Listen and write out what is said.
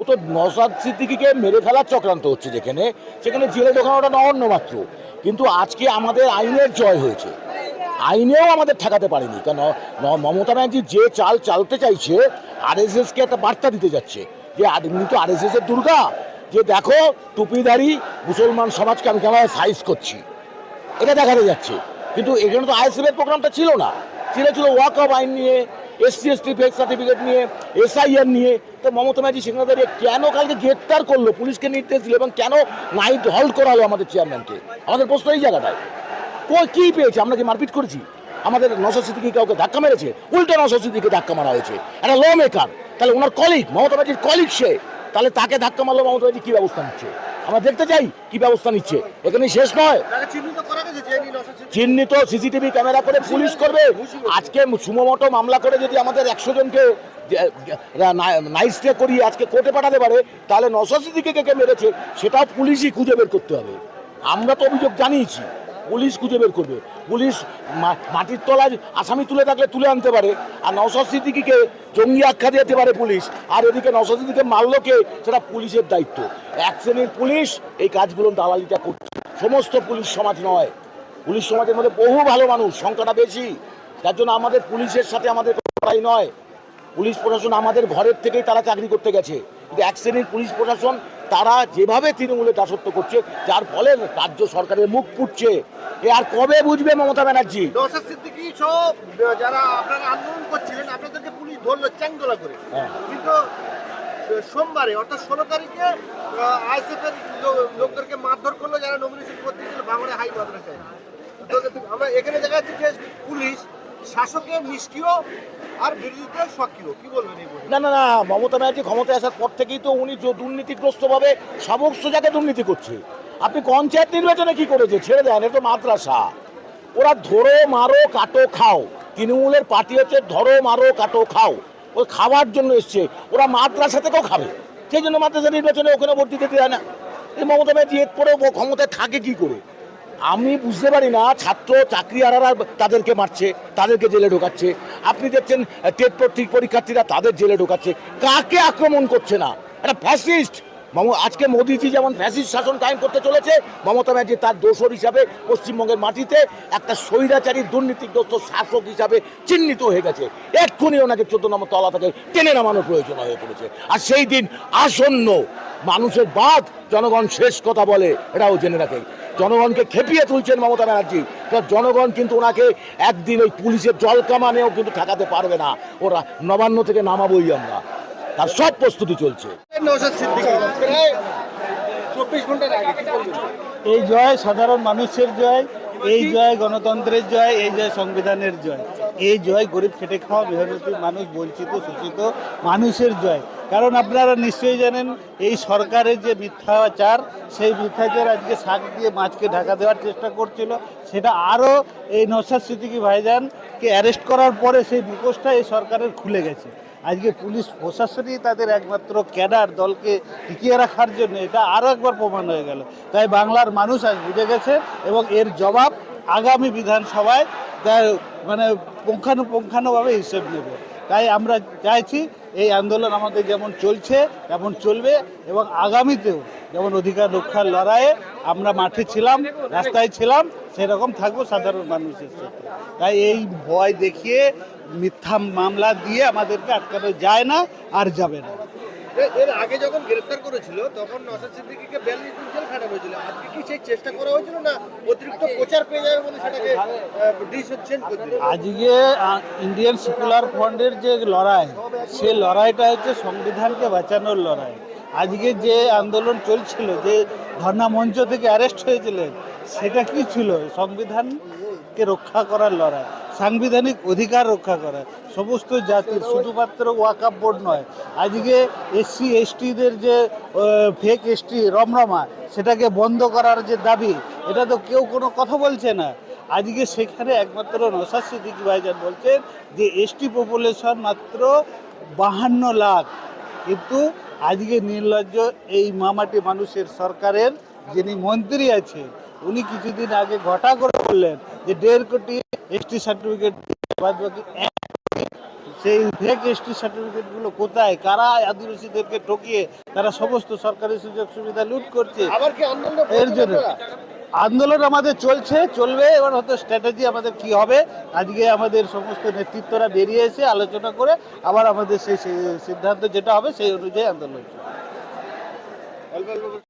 ও তো নসাদ সিদ্দিকিকে মেরে ফেলার চক্রান্ত হচ্ছে যেখানে, সেখানে জেলে ঢোকানোটা নগণ্য মাত্র। কিন্তু আজকে আমাদের আইনের জয় হয়েছে। আইনেও আমাদের ঠেকাতে পারেনি। কেন? মমতা ব্যানার্জি যে চাল চালতে চাইছে, আরএসএসকে একটা বার্তা দিতে যাচ্ছে যে উনি তো আরএসএস এর দুর্গা। যে দেখো, টুপিদারি মুসলমান সমাজকে আমি কেমন সাইজ করছি? এটা দেখাতে যাচ্ছে। কিন্তু এখানে তো আইএসএফ এর প্রোগ্রামটা ছিল না। ছিল ছিল ওয়াক অফ আইন নিয়ে এসসি এসটি ফেক সার্টিফিকেট নিয়ে এসআইআর নিয়ে। তো মমতা ব্যানার্জি সেখানে দাঁড়িয়ে কেন কালকে গ্রেপ্তার করল? পুলিশকে নির্দেশ দিল এবং কেন নাইট হল্ট করালো আমাদের চেয়ারম্যানকে? আমাদের প্রশ্ন এই জায়গাটায়। কই কি পেয়েছে? আমরা কি মারপিট করেছি? আমাদের সিদ্দিকি কাউকে ধাক্কা মেরেছে? উল্টো সিদ্দিকে ধাক্কা মারা হয়েছে। একটা ল মেকার তাহলে ওনার কলিগ মমতা ব্যানার্জির কলিগ সে। তাহলে তাকে ধাক্কা মারলো মমতা ব্যানার্জি কি ব্যবস্থা নিচ্ছে? আমরা দেখতে চাই কি ব্যবস্থা নিচ্ছে। এখানে শেষ নয়। চিহ্নিত করা সিসিটিভি ক্যামেরা করে পুলিশ করবে। আজকে সুমোমটো মামলা করে যদি আমাদের একশো জনকে নাইট স্টে করিয়ে আজকে কোর্টে পাঠাতে পারে তাহলে নশো কে মেরেছে সেটাও পুলিশই খুঁজে বের করতে হবে। আমরা তো অভিযোগ জানিয়েছি। পুলিশ খুঁজে বের করবে। পুলিশ মাটির তলায় আসামি তুলে থাকলে তুলে আনতে পারে। আর নওশাদ সিদ্দিকিকে জঙ্গি আখ্যা দিতে পারে পুলিশ। আর এদিকে নওশাদ সিদ্দিকে মারলো কে? সেটা পুলিশের দায়িত্ব। এক শ্রেণির পুলিশ এই কাজগুলো দালালিটা করছে। সমস্ত পুলিশ সমাজ নয়। পুলিশ সমাজের মধ্যে বহু ভালো মানুষ, সংখ্যাটা বেশি। যার জন্য আমাদের পুলিশের সাথে আমাদের লড়াই নয়। পুলিশ প্রশাসন আমাদের ঘরের থেকেই তারা চাকরি করতে গেছে। কিন্তু এক শ্রেণির পুলিশ প্রশাসন তারা যেভাবে তৃণমূলের দাসত্ব করছে যার ফলে রাজ্য সরকারের মুখ পুড়ছে। এ আর কবে বুঝবে মমতা ব্যানার্জি? যারা আপনারা আন্দোলন করছিলেন আপনাদেরকে পুলিশ ধরলো চ্যাংদোলা করে। হ্যাঁ। কিন্তু সোমবারে অর্থাৎ ষোলো তারিখে এর লোকদেরকে মারধর করল যারা নমিনেশন করতে ছিল ভাঙড়ে হাই মাদ্রাসায়। আমরা এখানে দেখা যাচ্ছে যে পুলিশ শাসকের নিষ্ক্রিয় আর বিরোধীদের সক্রিয়? কি বলবেন না না না, মমতা ব্যানার্জি ক্ষমতায় আসার পর থেকেই তো উনি দুর্নীতিগ্রস্তভাবে সমস্ত জায়গায় দুর্নীতি করছে। আপনি পঞ্চায়েত নির্বাচনে কি করেছে? ছেড়ে দেন এটা মাদ্রাসা। ওরা ধরো, মারো, কাটো, খাও। তৃণমূলের পার্টি হচ্ছে ধরো, মারো, কাটো, খাও। ওই খাওয়ার জন্য এসছে। ওরা মাদ্রাসা থেকেও খাবে। সেই জন্য মাদ্রাসা নির্বাচনে ওখানে ভোট দিতে দেয় না। এই মমতা ব্যানার্জি এর পরেও ও ক্ষমতায় থাকে কি করে? আমি বুঝতে পারি না, ছাত্র চাকরি আরারা তাদেরকে মারছে, তাদেরকে জেলে ঢোকাচ্ছে। আপনি দেখছেন টেট পরীক্ষা- পরীক্ষার্থীরা তাদের জেলে ঢোকাচ্ছে। কাকে আক্রমণ করছে না? এটা ফ্যাসিস্ট আজকে মোদিজি যেমন ফ্যাসিস্ট শাসন কায়েম করতে চলেছে, মমতা ব্যানার্জি তার দোসর হিসাবে পশ্চিমবঙ্গের মাটিতে একটা স্বৈরাচারী, দুর্নীতিগ্রস্ত শাসক হিসাবে চিহ্নিত হয়ে গেছে। এক্ষুনি ওনাকে চোদ্দ নম্বর তলা থেকে টেনে নামানোর প্রয়োজন হয়ে পড়েছে। আর সেই দিন আসন্ন মানুষের বাদ, জনগণ শেষ কথা বলে, এটাও জেনে রাখে। জনগণকে খেপিয়ে তুলছেন মমতা ব্যানার্জি। জনগণ কিন্তু ওনাকে একদিন ওই পুলিশের জল কামানেও কিন্তু ঠেকাতে পারবে না। ওরা নবান্ন থেকে নামাবই আমরা। তার সব প্রস্তুতি চলছে। এই জয় সাধারণ মানুষের জয়। এই জয় গণতন্ত্রের জয়, এই জয় সংবিধানের জয়। এই জয় গরিব খেটে খাওয়া মেহনতি মানুষ বঞ্চিত, শোষিত মানুষের জয়। কারণ আপনারা নিশ্চয়ই জানেন, এই সরকারের যে মিথ্যাচার, সেই মিথ্যাচার আজকে শাক দিয়ে মাছকে ঢাকা দেওয়ার চেষ্টা করছিল। সেটা আরও এই নসাদ সিদ্দিকি ভাইজানকে অ্যারেস্ট করার পরে সেই মুখোশটা এই সরকারের খুলে গেছে। আজকে পুলিশ প্রশাসনই তাদের একমাত্র ক্যাডার দলকে টিকিয়ে রাখার জন্য এটা আরও একবার প্রমাণ হয়ে গেল। তাই বাংলার মানুষ আজ বুঝে গেছে এবং এর জবাব আগামী বিধানসভায় মানে পুঙ্খানুপুঙ্খানুভাবে হিসেব নেবে। তাই আমরা চাইছি এই আন্দোলন আমাদের যেমন চলছে, তেমন চলবে এবং আগামীতেও যেমন অধিকার রক্ষার লড়াইয়ে আমরা মাঠে ছিলাম রাস্তায় ছিলাম সেরকম থাকব সাধারণ মানুষের সাথে। তাই এই ভয় দেখিয়ে মিথ্যা মামলা দিয়ে আমাদেরকে আটকানো যায় না আর যাবে না। এর আগে যখন গ্রেফতার করেছিল তখন নওশাদ সিদ্দিকীকে বিয়াল্লিশ দিন জেল খাটানো হয়েছিল। আজকে কি সেই চেষ্টা করা হয়েছিল না অতিরিক্ত প্রচার পেয়ে যাবে বলে সেটাকে ডিসিশন চেঞ্জ আজকে ইন্ডিয়ান সেকুলার ফ্রন্টের যে লড়াই সে লড়াইটা হচ্ছে সংবিধানকে বাঁচানোর লড়াই। আজকে যে আন্দোলন চলছিল, যে ধর্ণা মঞ্চ থেকে অ্যারেস্ট হয়েছিলেন, সেটা কি ছিল? সংবিধানকে রক্ষা করার লড়াই, সাংবিধানিক অধিকার রক্ষা করা সমস্ত জাতির, শুধুমাত্র ওয়াকাপ বোর্ড নয়, আজকে এসসি, এসটিদের যে ফেক এসটি রমরমা সেটাকে বন্ধ করার যে দাবি, এটা তো কেউ কোনো কথা বলছে না। আজকে সেখানে একমাত্র নসাদ সিদ্দিকি ভাইজান বলছেন যে, এসটি পপুলেশন মাত্র বাহান্ন লাখ, কিন্তু আজকে নির্লজ্জ এই মামাটি মানুষের সরকারের যিনি মন্ত্রী আছে উনি কিছুদিন আগে ঘটা করে বললেন যে দেড় কোটি এসটি সার্টিফিকেট বাদ বাকি সেই ফেক এসটি সার্টিফিকেটগুলো কোথায়? কারা আদিবাসীদেরকে ঠকিয়ে তারা সমস্ত সরকারি সুযোগ সুবিধা লুট করছে? এর জন্য। আন্দোলন আমাদের চলছে, চলবে, এবার হয়তো স্ট্র্যাটেজি আমাদের কি হবে? আজকে আমাদের সমস্ত নেতৃত্বরা বেরিয়ে এসে আলোচনা করে আবার আমাদের সেই সিদ্ধান্ত যেটা হবে সেই অনুযায়ী আন্দোলন চলবে।